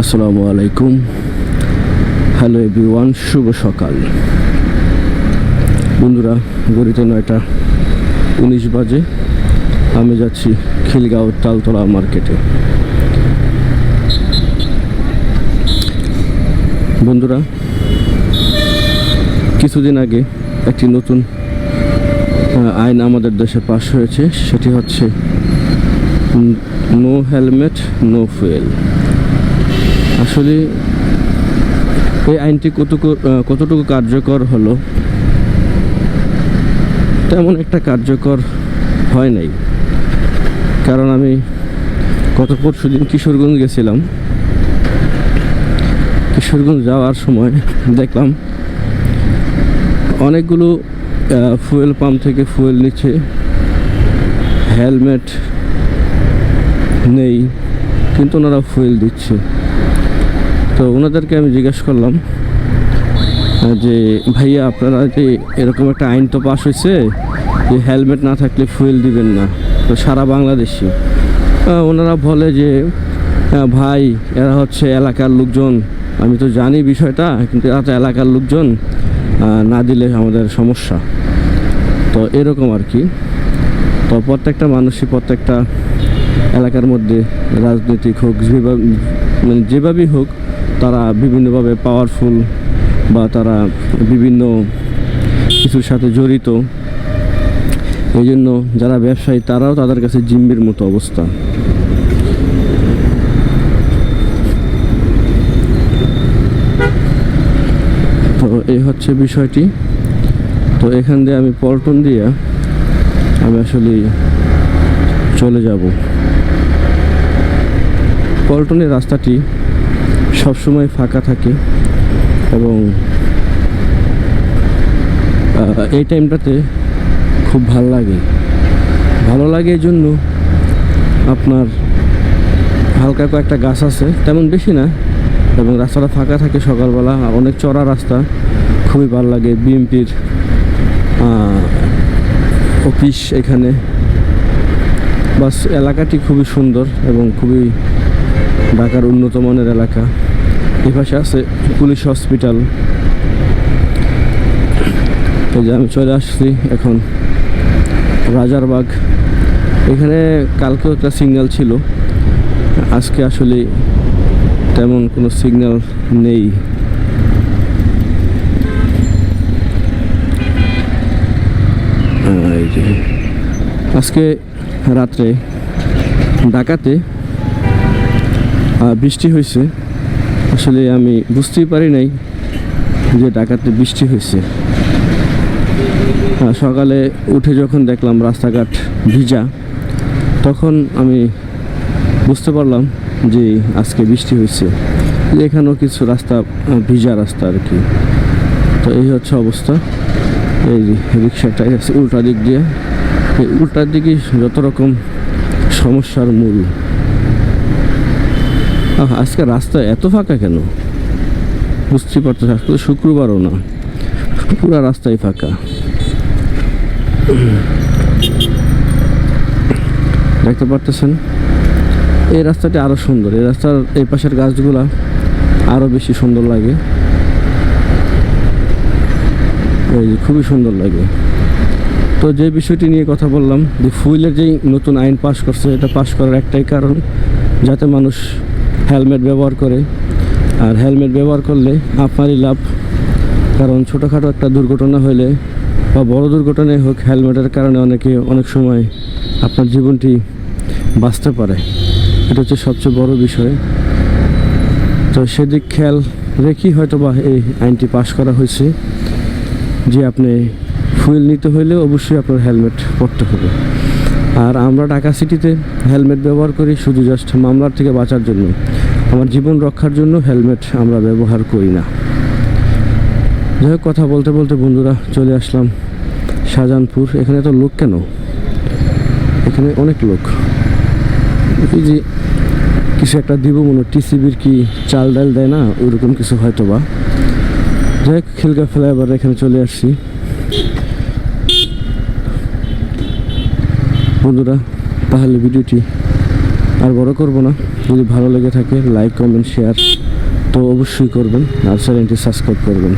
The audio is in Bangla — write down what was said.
আসসালামু আলাইকুম। হ্যালো এভরিওয়ান শুভ সকাল। বন্ধুরা, গড়িতে নয়টা উনিশ বাজে। আমি যাচ্ছি খিলগাঁও তালতলা মার্কেটে। বন্ধুরা, কিছুদিন আগে একটি নতুন আইন আমাদের দেশে পাশ হয়েছে। সেটি হচ্ছে নো হেলমেট নো ফুয়েল আসলে এই আইনটি কতটুকু কতটুকু কার্যকর হলো? তেমন একটা কার্যকর হয় নাই। কারণ আমি গত পরশু দিন কিশোরগঞ্জ গেছিলাম। কিশোরগঞ্জ যাওয়ার সময় দেখলাম অনেকগুলো ফুয়েল পাম্প থেকে ফুয়েল নিচ্ছে। হেলমেট নেই, কিন্তু ওনারা ফুয়েল দিচ্ছে। তো ওনাদেরকে আমি জিজ্ঞেস করলাম যে ভাইয়া আপনারা যে এরকম একটা আইন তো পাশ হয়েছে যে হেলমেট না থাকলে ফুয়েল দিবেন না? তো সারা বাংলাদেশি ওনারা বলে যে ভাই, এরা হচ্ছে এলাকার লোকজন। আমি তো জানি বিষয়টা, কিন্তু এরা তো এলাকার লোকজন না দিলে আমাদের সমস্যা। তো এরকম আর কি। তো প্রত্যেকটা মানুষই প্রত্যেকটা এলাকার মধ্যে রাজনৈতিক হোক, যেভাবে মানে যেভাবেই হোক তারা বিভিন্নভাবে পাওয়ারফুল বা তারা বিভিন্ন কিছুর সাথে জড়িত। এই জন্য যারা ব্যবসায়ী, তারাও তাদের কাছে জিম্বির মতো অবস্থা। তো এই হচ্ছে বিষয়টি। তো এখান দিয়ে আমি পল্টন দিয়ে আমি আসলে চলে যাব। পল্টনের রাস্তাটি সবসময় ফাঁকা থাকে এবং এই টাইমটাতে খুব ভালো লাগে। ভালো লাগে এই জন্য আপনার হালকা কয়েকটা গাছ আছে, তেমন বেশি না, এবং রাস্তাটা ফাঁকা থাকে সকালবেলা, অনেক চড়া রাস্তা, খুবই ভালো লাগে বিএমপির অফিস এখানে। বাস এলাকাটি খুবই সুন্দর এবং খুবই ঢাকার উন্নত মানের এলাকা। এই পাশে আছে পুলিশ হসপিটাল। এই যে আমি চলে আসছি এখন রাজারবাগ। এখানে কালকেও একটা সিগন্যাল ছিল। আজকে আসলে তেমন কোনো সিগন্যাল নেই। আজকে রাত্রে ঢাকাতে বৃষ্টি হয়েছে। আসলে আমি বুঝতেই পারি নাই যে ঢাকাতে বৃষ্টি হয়েছে। সকালে উঠে যখন দেখলাম রাস্তাঘাট ভিজা, তখন আমি বুঝতে পারলাম যে আজকে বৃষ্টি হয়েছে। এখানেও কিছু রাস্তা ভিজা রাস্তা আর কি। তো এই হচ্ছে অবস্থা। এই রিক্সাটাই রিক্সাটা আছে, উল্টা দিক দিয়ে। এই উল্টার দিকে যত রকম সমস্যার মূল। আজকে রাস্তা এত ফাঁকা কেন? বুঝতেই পারতেছি, আজকে শুক্রবারও না। পুরা রাস্তাই ফাঁকা। দেখতে পারতেছেন? এই রাস্তাটি আরও সুন্দর। এই রাস্তার এই পাশের গাছগুলা আরও বেশি সুন্দর লাগে। খুবই সুন্দর লাগে। তো যে বিষয়টি নিয়ে কথা বললাম, যে ফুয়েলের যেই নতুন আইন পাশ করছে, এটা পাশ করার একটাই কারণ, যাতে মানুষ হেলমেট ব্যবহার করে। আর হেলমেট ব্যবহার করলে আপনারই লাভ। কারণ ছোটোখাটো একটা দুর্ঘটনা হলে বা বড় দুর্ঘটনায় হোক, হেলমেটের কারণে অনেকে অনেক সময় আপনার জীবনটি বাঁচতে পারে। এটা হচ্ছে সবচেয়ে বড় বিষয়। তো সেদিক খেয়াল রেখেই হয়তো বা এই আইনটি পাশ করা হয়েছে। যে আপনি ফুয়েল নিতে হলে অবশ্যই আপনার হেলমেট পরতে হবে। আর আমরা ঢাকা সিটিতে হেলমেট ব্যবহার করি শুধু জাস্ট মামলার থেকে বাঁচার জন্য। আমার জীবন রক্ষার জন্য হেলমেট আমরা ব্যবহার করি না। যাই হোক কথা বলতে বলতে বন্ধুরা চলে আসলাম শাহজাহানপুর। এখানে তো লোক কেন? এখানে অনেক লোক। এই যে কিছু একটা দিব মনে টিসিবির কি চাল ডাল দেয় না? ওইরকম কিছু হয়তো বা যাই হোক খিলগা ফ্লাইওভার এখানে চলে আসছি। বন্ধুরা, তাহলে ভিডিওটি আর বড় করব না। যদি ভালো লেগে থাকে লাইক কমেন্ট শেয়ার তো অবশ্যই করবেন আর চ্যানেলটি সাবস্ক্রাইব করবেন।